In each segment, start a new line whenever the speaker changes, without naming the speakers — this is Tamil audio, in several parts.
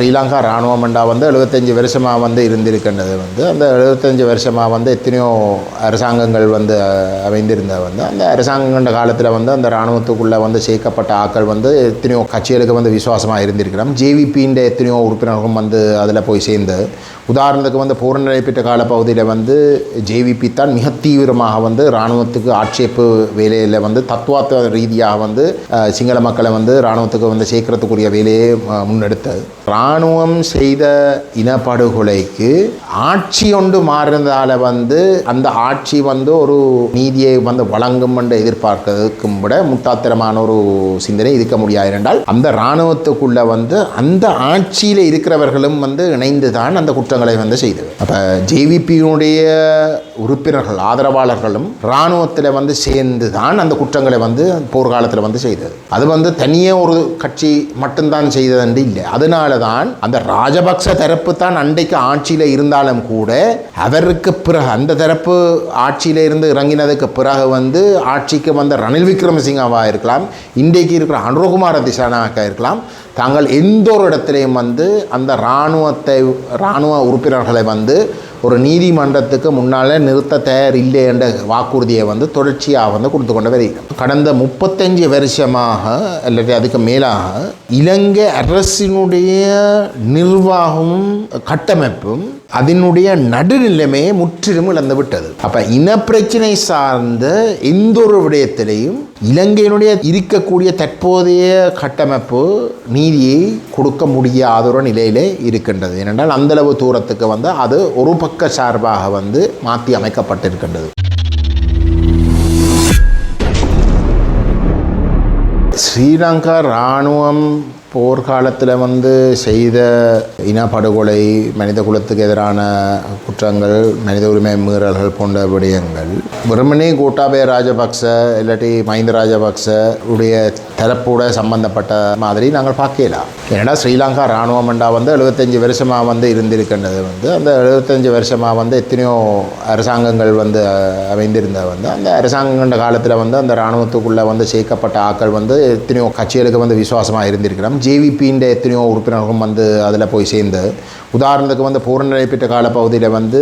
ஸ்ரீலங்கா இராணுவம் மண்டா வந்து எழுபத்தஞ்சி வருஷமாக வந்து இருந்திருக்கின்றது வந்து. அந்த எழுபத்தஞ்சி வருஷமாக வந்து எத்தனையோ அரசாங்கங்கள் வந்து அமைந்திருந்தது வந்து அந்த அரசாங்கங்கள் காலத்தில் வந்து அந்த இராணுவத்துக்குள்ளே வந்து சேர்க்கப்பட்ட ஆட்கள் வந்து எத்தனையோ கட்சிகளுக்கு வந்து விசுவாசமாக இருந்திருக்கிறோம் ஜேவிபின்ற எத்தனையோ உறுப்பினர்களும் வந்து அதில் போய் சேர்ந்து உதாரணத்துக்கு வந்து பூரண நடைபெற்ற காலப்பகுதியில் வந்து ஜேவிபி தான் மிக தீவிரமாக வந்து இராணுவத்துக்கு ஆட்சேப்பு வேலையில் வந்து தத்துவார்த்த ரீதியாக வந்து சிங்கள மக்களை வந்து இராணுவத்துக்கு வந்து சேர்க்கறதுக்குரிய வேலையை முன்னெடுத்தது. இராணுவம் செய்த இனப்படுகொலைக்கு ஆட்சி ஒன்று மாறினதால வந்து அந்த ஆட்சி வந்து ஒரு நீதியை வந்து வழங்கும் என்று எதிர்பார்க்கிறதுக்கும் விட முட்டாத்தரமான ஒரு சிந்தனை இருக்க முடியாது என்றால் அந்த இராணுவத்துக்குள்ள வந்து அந்த ஆட்சியில் இருக்கிறவர்களும் வந்து இணைந்து தான் அந்த குற்றங்களை வந்து செய்தது. அப்போ ஜேவிபியினுடைய உறுப்பினர்கள் ஆதரவாளர்களும் இராணுவத்தில் வந்து சேர்ந்து தான் அந்த குற்றங்களை வந்து போர்க்காலத்தில் வந்து செய்தது. அது வந்து தனியே ஒரு கட்சி மட்டும்தான் செய்தது என்று இல்லை. அதனால தான் அந்த ராஜபக்ச தரப்பு தான் அன்றைக்கு ஆட்சியில் இருந்தாலும் கூட அவருக்கு பிறகு அந்த தரப்பு ஆட்சியில் இருந்து இறங்கினதுக்கு பிறகு வந்து ஆட்சிக்கு வந்த ரணில் விக்ரமசிங்காவாக இருக்கலாம் இன்றைக்கு இருக்கிற அனுரகுமார திசானாக இருக்கலாம் தாங்கள் எந்த ஒரு இடத்துலையும் வந்து அந்த இராணுவத்தை இராணுவ உறுப்பினர்களை வந்து ஒரு நீதிமன்றத்துக்கு முன்னால் நிறுத்த தயார் இல்லை என்ற வாக்குறுதியை வந்து தொடர்ச்சியாக வந்து கொடுத்து கொண்டு வருகிறோம் கடந்த முப்பத்தஞ்சு வருஷமாக அல்லது அதுக்கு மேலாக இலங்கை அரசினுடைய நிர்வாகமும் கட்டமைப்பும் அதனுடைய நடுநிலைமையை முற்றிலும் இழந்து விட்டது. அப்ப இனப்பிரச்சனை சார்ந்த எந்த ஒரு விடயத்திலையும் இலங்கையினுடைய இருக்கக்கூடிய தற்போதைய கட்டமைப்பு நீதியை கொடுக்க முடியாத ஒரு நிலையிலே இருக்கின்றது. ஏனென்றால் அந்தளவு தூரத்துக்கு வந்து அது ஒரு பக்க சார்பாக வந்து மாற்றி அமைக்கப்பட்டிருக்கின்றது. ஸ்ரீலங்கா இராணுவம் போர்க்காலத்தில் வந்து செய்த இனப்படுகொலை மனித குலத்துக்கு எதிரான குற்றங்கள் மனித உரிமை மீறல்கள் போன்ற விடயங்கள் வெறுமனே கோட்டாபய ராஜபக்ச இல்லாட்டி மஹிந்த ராஜபக்ச உடைய தரப்போட சம்பந்தப்பட்ட மாதிரி நாங்கள் பார்க்கலாம் ஏன்னா ஸ்ரீலங்கா இராணுவம் மண்டா வந்து எழுபத்தஞ்சு வருஷமாக வந்து இருந்திருக்கின்றது வந்து அந்த எழுபத்தஞ்சு வருஷமாக வந்து எத்தனையோ அரசாங்கங்கள் வந்து அமைந்திருந்த வந்து அந்த அரசாங்கங்கள காலத்தில் வந்து அந்த இராணுவத்துக்குள்ளே வந்து சேர்க்கப்பட்ட ஆக்கள் வந்து எத்தனையோ கட்சிகளுக்கு வந்து விசுவாசமாக இருந்திருக்கிறோம். ஜேவிபின்ற எத்தனையோ உறுப்பினர்களும் வந்து அதில் போய் சேர்ந்து உதாரணத்துக்கு வந்து போர் நடைபெற்ற காலப்பகுதியில் வந்து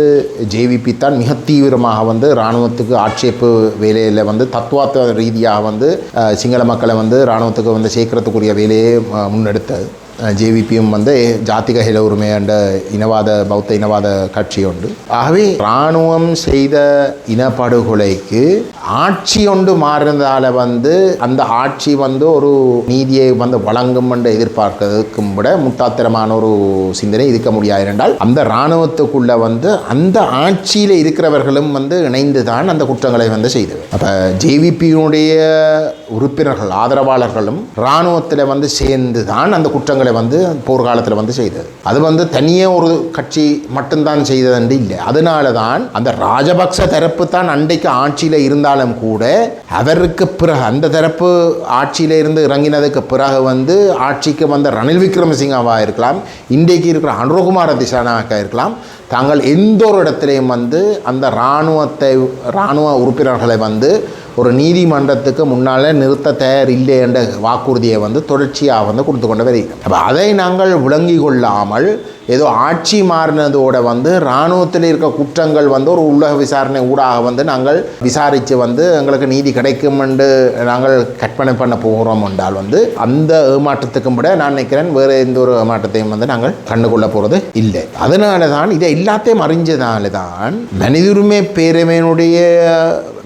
ஜேவிபி தான் மிக தீவிரமாக வந்து இராணுவத்துக்கு ஆட்சேப்பு வேலையில் வந்து தத்துவார்த்த ரீதியாக வந்து சிங்கள மக்களை வந்து இராணுவத்துக்கு வந்து சேர்க்கறதுக்குரிய வேலையை முன்னெடுத்தது. ஜேவிபியும் வந்து ஜாத்திக ஹில உரிமை என்ற இனவாத பௌத்த இனவாத கட்சி உண்டு. ஆகவே இராணுவம் செய்த இனப்படுகொலைக்கு ஆட்சி ஒன்று மாறினதால வந்து அந்த ஆட்சி வந்து ஒரு நீதியை வந்து வழங்கும் என்று எதிர்பார்க்கிறதுக்கும் விட முட்டாத்திரமான ஒரு சிந்தனை இருக்க முடியாது. என்றால் அந்த இராணுவத்துக்குள்ள வந்து அந்த ஆட்சியில் இருக்கிறவர்களும் வந்து இணைந்து தான் அந்த குற்றங்களை வந்து செய்தது. அப்போ ஜேவிபியினுடைய உறுப்பினர்கள் ஆதரவாளர்களும் இராணுவத்தில் வந்து சேர்ந்து தான் அந்த குற்றங்களை வந்து போர்க்காலத்தில் வந்து செய்தது. அது வந்து தனியே ஒரு கட்சி மட்டும்தான் செய்தது இல்லை. அதனால தான் அந்த ராஜபக்ச தரப்பு தான் அன்றைக்கு ஆட்சியில் இருந்தாலும் கூட அவருக்கு பிறகு அந்த தரப்பு ஆட்சியில் இருந்து இறங்கினதுக்கு பிறகு வந்து ஆட்சிக்கு வந்த ரணில் விக்ரமசிங்காவாக இருக்கலாம் இன்றைக்கு இருக்கிற அனுரகுமார திசானாக இருக்கலாம் தாங்கள் எந்த ஒரு இடத்துலையும் வந்து அந்த இராணுவத்தை இராணுவ உறுப்பினர்களை வந்து ஒரு நீதிமன்றத்துக்கு முன்னால் நிறுத்த தயார் இல்லை என்ற வாக்குறுதியை வந்து தொடர்ச்சியாக வந்து கொடுத்து கொண்டு வருகிறோம் அப்போ அதை நாங்கள் விளங்கி கொள்ளாமல் ஏதோ ஆட்சி மாறினதோட வந்து இராணுவத்தில் இருக்க குற்றங்கள் வந்து ஒரு உலக விசாரணை ஊடாக வந்து நாங்கள் விசாரித்து வந்து எங்களுக்கு நீதி கிடைக்கும் என்று நாங்கள் கற்பனை பண்ண போகிறோம் என்றால் வந்து அந்த ஏமாற்றத்துக்கும் விட நான் நினைக்கிறேன் வேறு எந்த ஒரு ஏமாற்றத்தையும் வந்து நாங்கள் கண்டுகொள்ள போகிறது இல்லை. அதனால தான் இதை எல்லாத்தையும் அறிஞ்சதால தான் மனிதுரிமை பேரவையினுடைய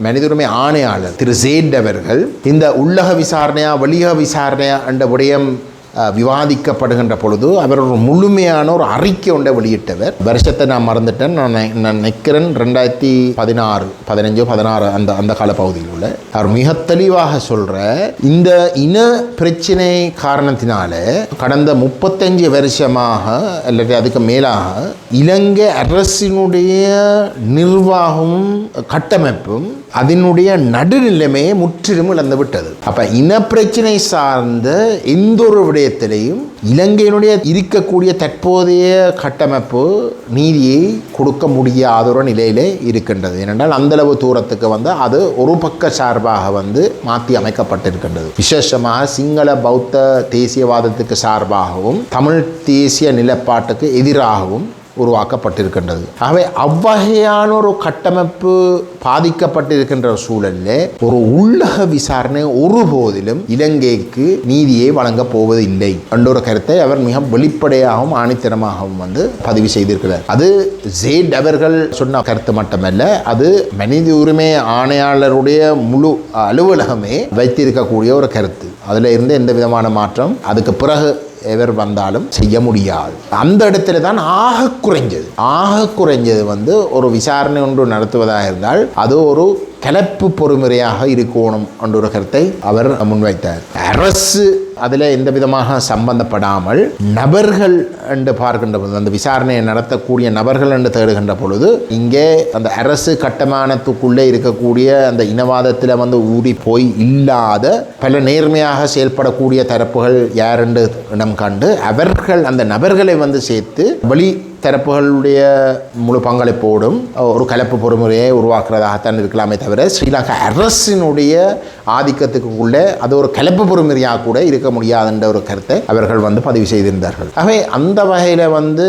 மனிதுரிமை ஆணையாளர் திரு ஜேட் அவர்கள் இந்த உள்ளக விசாரணையா வெளியக விசாரணையா என்ற விடயம் விவாதிக்கப்படுகின்ற பொழுது அவர் ஒரு முழுமையான ஒரு அறிக்கை ஒன்றை வெளியிட்டவர். வருஷத்தை நான் மறந்துட்டேன். நான் நான் நிற்கிறேன் ரெண்டாயிரத்தி பதினாறு பதினஞ்சோ பதினாறு அந்த அந்த கால பகுதியில் உள்ள அவர் மிக தெளிவாக சொல்கிற இந்த இன பிரச்சனை காரணத்தினால கடந்த முப்பத்தஞ்சு வருஷமாக அல்லது அதுக்கு மேலாக இலங்கை அரசினுடைய நிர்வாகமும் கட்டமைப்பும் அதனுடைய நடுநிலைமையை முற்றிலும் இழந்து விட்டது இன பிரச்சனை சார்ந்த எந்த ஒரு விடயம் விடயத்திலையும் இலங்கையினுடைய இருக்கக்கூடிய தற்போதைய கட்டமைப்பு நீதியை கொடுக்க முடியாத ஒரு நிலையிலே இருக்கின்றது. ஏனென்றால் அந்தளவு தூரத்துக்கு வந்து அது ஒரு பக்க சார்பாக வந்து மாற்றி அமைக்கப்பட்டிருக்கின்றது. விசேஷமாக சிங்கள பௌத்த தேசியவாதத்துக்கு சார்பாகவும் தமிழ் தேசிய நிலப்பாட்டுக்கு எதிராகவும் உருவாக்கப்பட்டிருக்கின்றது. ஆகவே அவ்வகையான ஒரு கட்டமைப்பு பாதிக்கப்பட்டிருக்கின்ற சூழலில் ஒரு உள்ளக விசாரணை ஒருபோதிலும் இலங்கைக்கு நீதியை வழங்கப் போவதில்லை என்ற ஒரு கருத்தை அவர் மிக வெளிப்படையாகவும் ஆணித்தனமாகவும் வந்து பதிவு செய்திருக்கிறார். அது ஜேட் அவர்கள் சொன்ன கருத்து மட்டுமல்ல அது மனித உரிமை ஆணையாளருடைய முழு அலுவலகமே வைத்திருக்கக்கூடிய ஒரு கருத்து. அதில் இருந்து எந்த விதமான மாற்றம் அதுக்கு பிறகு எவர் வந்தாலும் செய்ய முடியாது. அந்த இடத்துல தான் ஆக குறைஞ்சது ஆக குறைஞ்சது வந்து ஒரு விசாரணை ஒன்று நடத்துவதாக இருந்தால் அது ஒரு கலப்பு பொறுமுறையாக இருக்கணும் என்ற ஒரு கருத்தை அவர் முன்வைத்தார். அரசு அதில் எந்த விதமாக சம்பந்தப்படாமல் நபர்கள் என்று பார்க்கின்ற பொழுது அந்த விசாரணையை நடத்தக்கூடிய நபர்கள் என்று தேடுகின்ற பொழுது இங்கே அந்த அரசு கட்டமானத்துக்குள்ளே இருக்கக்கூடிய அந்த இனவாதத்தில் வந்து ஊறி போய் இல்லாத பல நேர்மையாக செயல்படக்கூடிய தரப்புகள் யார் என்று இடம் கண்டு அவர்கள் அந்த நபர்களை வந்து சேர்த்து வழி தரப்புகளுடைய முழு பங்களிப்போடும் ஒரு கலப்பு பொறுமுறையை உருவாக்குறதாகத்தான் இருக்கலாமே தவிர ஸ்ரீலங்கா அரசினுடைய ஆதிக்கத்துக்குள்ளே அது ஒரு கலப்பு பொறுமுறையாக கூட இருக்க முடியாதுன்ற ஒரு கருத்தை அவர்கள் வந்து பதிவு செய்திருந்தார்கள். ஆகவே அந்த வகையில் வந்து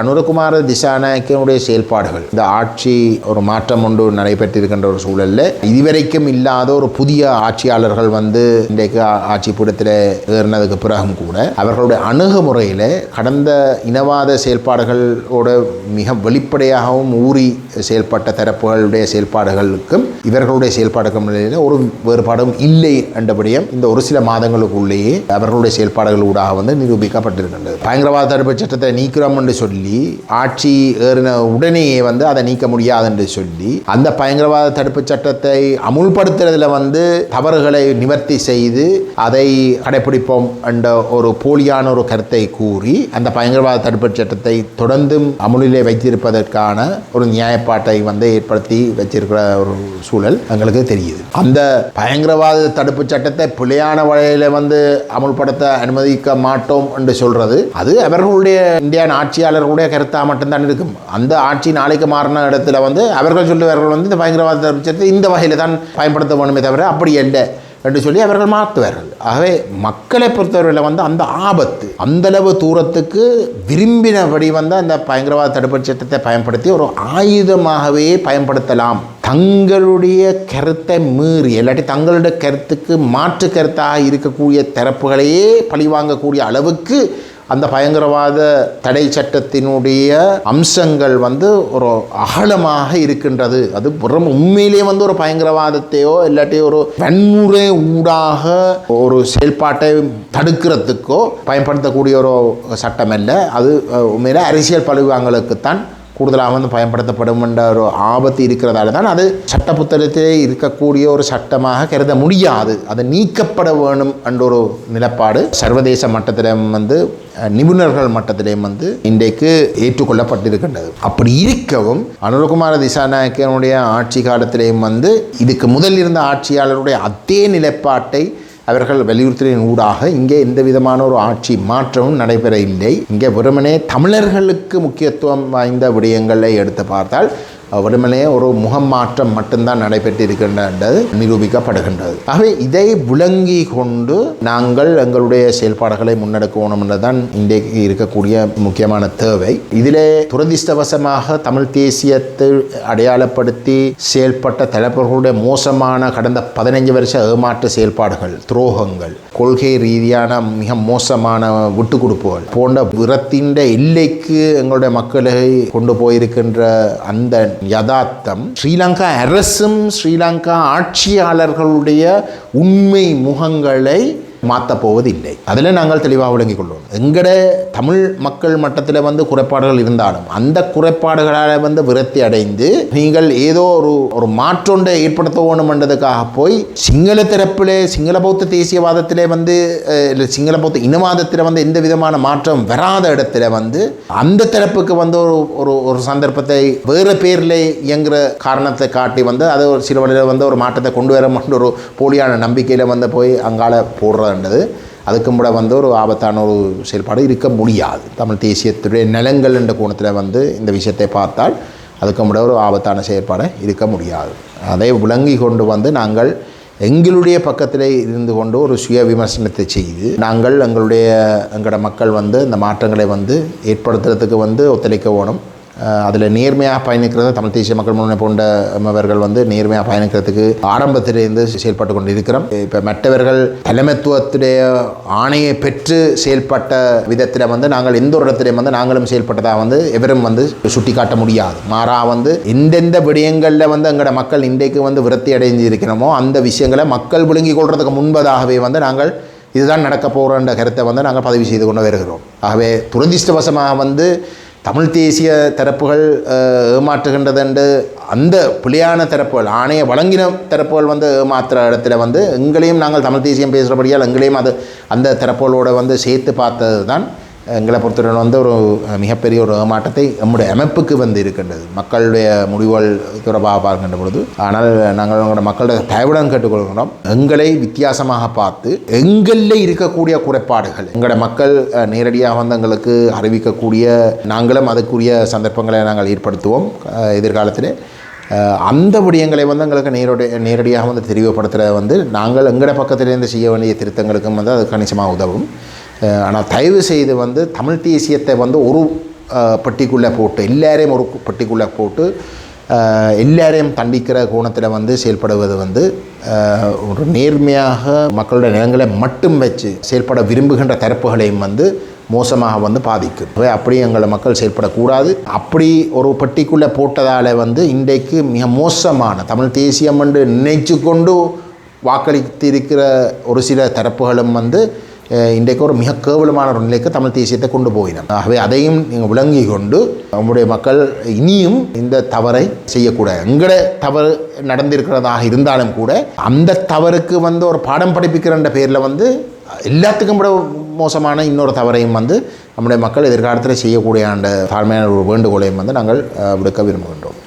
அனுரகுமார திசாநாயக்கனுடைய செயல்பாடுகள் இந்த ஆட்சி ஒரு மாற்றம் ஒன்று நடைபெற்றிருக்கின்ற ஒரு சூழலில் இதுவரைக்கும் இல்லாத ஒரு புதிய ஆட்சியாளர்கள் வந்து இன்றைக்கு ஆட்சி பீடத்தில் ஏறினதுக்கு பிறகும் கூட அவர்களுடைய அணுகுமுறையில் கடந்த இனவாத செயல்பாடுகள் தரப்புகளோட மிக வெளிப்படையாகவும் ஊறி செயல்பட்ட தரப்புகளுடைய செயல்பாடுகளுக்கும் இவர்களுடைய செயல்பாடுக்கும் இடையில ஒரு வேறுபாடும் இல்லை என்றபடியும் இந்த ஒரு சில மாதங்களுக்குள்ளேயே அவர்களுடைய செயல்பாடுகள் ஊடாக வந்து நிரூபிக்கப்பட்டிருக்கின்றது. பயங்கரவாத தடுப்பு சட்டத்தை நீக்கிறோம் என்று சொல்லி ஆட்சி ஏறின உடனேயே வந்து அதை நீக்க முடியாது என்று சொல்லி அந்த பயங்கரவாத தடுப்பு சட்டத்தை அமுல்படுத்துறதுல வந்து தவறுகளை நிவர்த்தி செய்து அதை கடைபிடிப்போம் என்ற ஒரு போலியான ஒரு கருத்தை கூறி அந்த பயங்கரவாத தடுப்பு சட்டத்தை தொடர்ந்தும் அமுலிலே வைத்திருப்பதற்கான ஒரு நியாயப்பாட்டை வந்து ஏற்படுத்தி வச்சிருக்கிற ஒரு சூழல் எங்களுக்கு தெரியுது. அந்த பயங்கரவாத தடுப்பு சட்டத்தை பிழையான வழியில வந்து அமுல்படுத்த அனுமதிக்க மாட்டோம் என்று சொல்றது அது அவர்களுடைய இந்தியன் ஆட்சியாளர்களுடைய கருத்தாக மட்டும்தான் இருக்கும். அந்த ஆட்சி நாளைக்கு மாறின இடத்துல வந்து அவர்கள் சொல்லுவார்கள் வந்து இந்த பயங்கரவாத தடுப்பு சட்டத்தை இந்த வகையில் தான் பயன்படுத்த வேணுமே தவிர அப்படி என்ன என்று சொல்லி அவர்கள் மாற்றுவார்கள் ஆகவே மக்களை பொறுத்தவரையில் வந்து அந்த ஆபத்து அந்தளவு தூரத்துக்கு விரும்பினபடி வந்து அந்த பயங்கரவாத தடுப்பு சட்டத்தை பயன்படுத்தி ஒரு ஆயுதமாகவே பயன்படுத்தலாம். தங்களுடைய கருத்தை மீறி இல்லாட்டி தங்களுடைய கருத்துக்கு மாற்று கருத்தாக இருக்கக்கூடிய தரப்புகளையே பழிவாங்கக்கூடிய அளவுக்கு அந்த பயங்கரவாத தடை சட்டத்தினுடைய அம்சங்கள் வந்து ஒரு அகலமாக இருக்கின்றது. அது புறம் உண்மையிலேயே வந்து ஒரு பயங்கரவாதத்தையோ இல்லாட்டி ஒரு வன்முறை ஊடாக ஒரு செயல்பாட்டை தடுக்கிறதுக்கோ பயன்படுத்தக்கூடிய ஒரு சட்டம் அல்ல. அது உண்மையில அரசியல் பழிவாங்கலுக்குத்தான் கூடுதலாக வந்து பயன்படுத்தப்படும் என்ற ஒரு ஆபத்து இருக்கிறதால தான் அது சட்ட புத்தகத்திலே இருக்கக்கூடிய ஒரு சட்டமாக கருத முடியாது. அது நீக்கப்பட வேணும் என்ற ஒரு நிலப்பாடு சர்வதேச மட்டத்திலும் வந்து நிபுணர்கள் மட்டத்திலேயும் வந்து இன்றைக்கு ஏற்றுக்கொள்ளப்பட்டிருக்கின்றது. அப்படி இருக்கவும் அனுரகுமார திசாநாயக்கனுடைய ஆட்சி காலத்திலேயும் வந்து இதுக்கு முதல் இருந்த ஆட்சியாளருடைய அதே நிலைப்பாட்டை அவர்கள் வலியுறுத்தலின் ஊடாக இங்கே எந்த விதமான ஒரு ஆட்சி மாற்றமும் நடைபெற இல்லை இங்கே வெறுமனே தமிழர்களுக்கு முக்கியத்துவம் வாய்ந்த விடயங்களை எடுத்து பார்த்தால் வெறுமனே ஒரு முகம் மாற்றம் மட்டும்தான் நடைபெற்றிருக்கின்றது நிரூபிக்கப்படுகின்றது. ஆகவே இதை விளங்கி கொண்டு நாங்கள் எங்களுடைய செயல்பாடுகளை முன்னெடுக்கணும் என்றுதான் இன்றைக்கு இருக்கக்கூடிய முக்கியமான தேவை. இதிலே துரதிர்ஷ்டவசமாக தமிழ் தேசியத்தை அடையாளப்படுத்தி செயல்பட்ட தலைவர்களுடைய மோசமான கடந்த பதினைஞ்சு வருஷ ஏமாற்று செயல்பாடுகள் துரோகங்கள் கொள்கை ரீதியான மிக மோசமான விட்டு கொடுப்புகள் போன்ற விரத்தின் எல்லைக்கு எங்களுடைய மக்களை கொண்டு போயிருக்கின்ற அந்த யதார்த்தம் ஸ்ரீலங்கா அரசும் ஸ்ரீலங்கா ஆட்சியாளர்களுடைய உண்மை முகங்களை மாற்றப் போவதில்லை அதில் நாங்கள் தெளிவாக விளங்கிக் கொள்வோம் எங்கட தமிழ் மக்கள் மட்டத்தில் வந்து குறைபாடுகள் இருந்தாலும் அந்த குறைபாடுகளால் வந்து விரத்தி அடைந்து நீங்கள் ஏதோ ஒரு ஒரு மாற்றொன்றை ஏற்படுத்த வேணுமென்றதுக்காக போய் சிங்கள தரப்பிலே சிங்கள பௌத்த தேசியவாதத்திலே வந்து இல்லை சிங்கள பௌத்த இனவாதத்தில் வந்து எந்த விதமான மாற்றம் வராத இடத்துல வந்து அந்த தரப்புக்கு வந்து ஒரு ஒரு ஒரு சந்தர்ப்பத்தை வேறு பேரில் இயங்குற காரணத்தை காட்டி வந்து அது ஒரு சில வழியில் வந்து ஒரு மாற்றத்தை கொண்டு வர ஒரு போலியான நம்பிக்கையில் வந்து போய் அங்கால போடுற ஆபத்தானது அதுக்கும் கூட வந்து ஒரு ஆபத்தான ஒரு செயல்பாடு இருக்க முடியாது. தமிழ் தேசியத்துடைய நிலங்கள் என்ற கோணத்தில் வந்து இந்த விஷயத்தை பார்த்தால் அதுக்கும் கூட ஒரு ஆபத்தான செயற்பாடு இருக்க முடியாது. அதை விளங்கி கொண்டு வந்து நாங்கள் எங்களுடைய பக்கத்திலே இருந்து கொண்டு ஒரு சுய விமர்சனத்தை செய்து நாங்கள் எங்களுடைய எங்களோட மக்கள் வந்து இந்த மாற்றங்களை வந்து ஏற்படுத்துறதுக்கு வந்து ஒத்துழைக்க வேணும். அதில் நேர்மையாக பயணிக்கிறது தமிழ் தேசிய மக்கள் முன்னணி போன்றவர்கள் வந்து நேர்மையாக பயணிக்கிறதுக்கு ஆரம்பத்திலிருந்து செயல்பட்டு கொண்டு இருக்கிறோம் இப்போ மற்றவர்கள் தலைமைத்துவத்துடைய ஆணையை பெற்று செயல்பட்ட விதத்தில் வந்து நாங்கள் எந்த ஒரு இடத்துலையும் வந்து நாங்களும் செயல்பட்டதாக வந்து எவரும் வந்து சுட்டி காட்ட முடியாது. மாறாக வந்து எந்தெந்த விடயங்களில் வந்து எங்களோட மக்கள் இன்றைக்கு வந்து விரத்தி அடைஞ்சு இருக்கிறோமோ அந்த விஷயங்களை மக்கள் விழுங்கி கொள்றதுக்கு முன்பதாகவே வந்து நாங்கள் இதுதான் நடக்க போகிறோன்ற கருத்தை வந்து நாங்கள் பதிவு செய்து கொண்டு வருகிறோம். ஆகவே துரதிர்ஷ்டவசமாக வந்து தமிழ் தேசிய தரப்புகள் ஏமாற்றுகின்றது என்று அந்த பிழையான தரப்புகள் ஆணைய வழங்கின தரப்புகள் வந்து ஏமாத்துகிற இடத்துல வந்து எங்களையும் நாங்கள் தமிழ் தேசியம் பேசுகிறபடியால் எங்களையும் அது அந்த தரப்புகளோடு வந்து சேர்த்து பார்த்தது தான் எங்களை பொறுத்தவரை வந்து ஒரு மிகப்பெரிய ஒரு ஏமாற்றத்தை நம்முடைய அமைப்புக்கு வந்து இருக்கின்றது. மக்களுடைய முடிவுகள் தொடர்பாக பார்க்கின்ற பொழுது ஆனால் நாங்கள் எங்களோட மக்களுடைய தயவுடன் கேட்டுக்கொள்கிறோம் எங்களை வித்தியாசமாக பார்த்து எங்களில் இருக்கக்கூடிய குறைபாடுகள் எங்களோட மக்கள் நேரடியாக வந்து எங்களுக்கு அறிவிக்கக்கூடிய நாங்களும் அதுக்குரிய சந்தர்ப்பங்களை நாங்கள் ஏற்படுத்துவோம் எதிர்காலத்தில். அந்த விடயங்களை வந்து எங்களுக்கு நேரடி நேரடியாக வந்து தெரிவுபடுத்துகிறத வந்து நாங்கள் எங்களோட பக்கத்திலேருந்து செய்ய வேண்டிய திருத்தங்களுக்கும் வந்து அது கணிசமாக உதவும். ஆனால் தயவு செய்து வந்து தமிழ் தேசியத்தை வந்து ஒரு பட்டிக்குள்ளே போட்டு எல்லாரையும் ஒரு பட்டிக்குள்ளே போட்டு எல்லாரையும் தண்டிக்கிற கோணத்தில் வந்து செயல்படுவது வந்து ஒரு நேர்மையாக மக்களுடைய நிலங்களை மட்டும் வச்சு செயல்பட விரும்புகின்ற தரப்புகளையும் வந்து மோசமாக வந்து பாதிக்கும். அப்படி எங்களை மக்கள் செயல்படக்கூடாது. அப்படி ஒரு பட்டிக்குள்ளே போட்டதால் வந்து இன்றைக்கு மிக மோசமான தமிழ் தேசியம் என்று நினைச்சு கொண்டு வாக்களித்திருக்கிற ஒரு சில தரப்புகளும் வந்து இன்றைக்கு ஒரு மிக கேவலமான ஒரு நிலைக்கு தமிழ் தேசியத்தை கொண்டு போயினோம் ஆகவே அதையும் நீங்கள் விளங்கி கொண்டு நம்முடைய மக்கள் இனியும் இந்த தவறை செய்யக்கூடாது எங்கட தவறு நடந்திருக்கிறதாக இருந்தாலும் கூட அந்த தவறுக்கு வந்து ஒரு பாடம் படிப்பிக்கிறன்ற பேரில் வந்து எல்லாத்துக்கும் விட மோசமான இன்னொரு தவறையும் வந்து நம்முடைய மக்கள் எதிர்காலத்தில் செய்யக்கூடிய அந்த தாழ்மையான ஒரு வேண்டுகோளையும் வந்து நாங்கள் விடுக்க விரும்புகின்றோம்